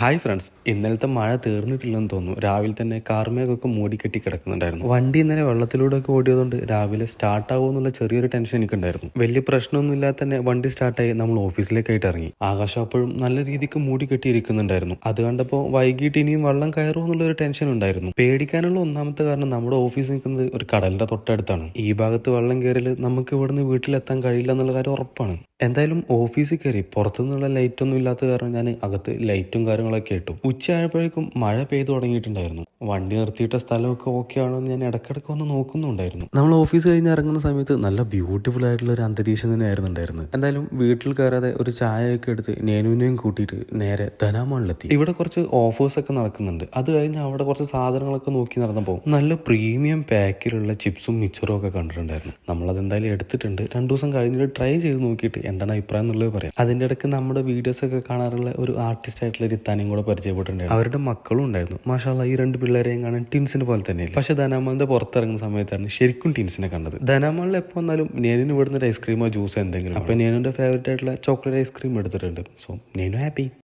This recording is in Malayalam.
ഹായ് ഫ്രണ്ട്സ് ഇന്നലത്തെ മഴ തീർന്നിട്ടില്ലെന്ന് തോന്നുന്നു. രാവിലെ തന്നെ കാർമേഘമൊക്കെ മൂടിക്കെട്ടി കിടക്കുന്നുണ്ടായിരുന്നു. വണ്ടി ഇന്നലെ വെള്ളത്തിലൂടെ ഒക്കെ ഓടിയതുകൊണ്ട് രാവിലെ സ്റ്റാർട്ട് ആവുമെന്നുള്ള ചെറിയൊരു ടെൻഷൻ എനിക്കുണ്ടായിരുന്നു. വലിയ പ്രശ്നമൊന്നും ഇല്ലാതെ തന്നെ വണ്ടി സ്റ്റാർട്ടായി നമ്മൾ ഓഫീസിലേക്കായിട്ട് ഇറങ്ങി. ആകാശം അപ്പോഴും നല്ല രീതിക്ക് മൂടിക്കെട്ടിയിരിക്കുന്നുണ്ടായിരുന്നു അത് കണ്ടപ്പോൾ വൈകിട്ട് ഇനിയും വെള്ളം കയറുമോ എന്നുള്ളൊരു ടെൻഷൻ ഉണ്ടായിരുന്നു. പേടിക്കാനുള്ള ഒന്നാമത്തെ കാരണം നമ്മുടെ ഓഫീസ് നിൽക്കുന്നത് ഒരു കടലിന്റെ തൊട്ടടുത്താണ്. ഈ ഭാഗത്ത് വെള്ളം കയറിയാൽ നമുക്ക് ഇവിടുന്ന് വീട്ടിലെത്താൻ കഴിയില്ല എന്നുള്ള കാര്യം ഉറപ്പാണ്. എന്തായാലും ഓഫീസിൽ കയറി പുറത്തുനിന്നുള്ള ലൈറ്റ് ഒന്നും ഇല്ലാത്ത കാരണം ഞാൻ അകത്ത് ലൈറ്റും കാര്യങ്ങളൊക്കെ ഇട്ടു. ഉച്ചയായപ്പോഴേക്കും മഴ പെയ്തു തുടങ്ങിയിട്ടുണ്ടായിരുന്നു. വണ്ടി നിർത്തിയിട്ട സ്ഥലമൊക്കെ ഓക്കെ ആണോ ഞാൻ ഇടയ്ക്കിടയ്ക്ക് ഒന്ന് നോക്കുന്നുണ്ടായിരുന്നു. നമ്മൾ ഓഫീസ് കഴിഞ്ഞ് ഇറങ്ങുന്ന സമയത്ത് നല്ല ബ്യൂട്ടിഫുൾ ആയിട്ടുള്ള ഒരു അന്തരീക്ഷം തന്നെയായിരുന്നു ഉണ്ടായിരുന്നത്. എന്തായാലും വീട്ടിൽ കയറാതെ ഒരു ചായയൊക്കെ എടുത്ത് നേനുവിനെയും കൂട്ടിയിട്ട് നേരെ ധനാമണിലെത്തി. ഇവിടെ കുറച്ച് ഓഫേഴ്സ് ഒക്കെ നടക്കുന്നുണ്ട്. അത് കഴിഞ്ഞ് അവിടെ കുറച്ച് സാധനങ്ങളൊക്കെ നോക്കി നടന്നപ്പോൾ നല്ല പ്രീമിയം പാക്കിലുള്ള ചിപ്സും മിച്ചറും ഒക്കെ കണ്ടിട്ടുണ്ടായിരുന്നു. നമ്മളത് എന്തായാലും എടുത്തിട്ടുണ്ട്. രണ്ടു ദിവസം കഴിഞ്ഞിട്ട് ട്രൈ ചെയ്ത് നോക്കിയിട്ട് എന്താണ് അഭിപ്രായം എന്നുള്ളത് പറയാം. അതിന്റെ ഇടയ്ക്ക് നമ്മുടെ വീഡിയോസ് ഒക്കെ കാണാറുള്ള ഒരു ആർട്ടിസ്റ്റ് ആയിട്ടുള്ള റിത്താനെയും കൂടെ പരിചയപ്പെട്ടിട്ടുണ്ടായിരുന്നു. അവരുടെ മക്കളും ഉണ്ടായിരുന്നു. മാഷാല്ല ഈ രണ്ട് പിള്ളേരെയും കാണാൻ ടീംസിന് പോലെ തന്നെ പക്ഷെ ധനാമലിന്റെ പുറത്തിറങ്ങുന്ന സമയത്താണ് ശരിക്കും ടിൻസിനെ കണ്ടത്. ധനാമാലിൽ എപ്പോ വന്നാലും നേനിന് ഇവിടുന്ന് ഒരു ഐസ്ക്രീമോ ജ്യൂസോ എന്തെങ്കിലും അപ്പൊ നേനുന്റെ ഫേവറേറ്റ് ആയിട്ടുള്ള ചോക്ലേറ്റ് ഐസ്ക്രീം എടുത്തിട്ടുണ്ട്. So Nenu happy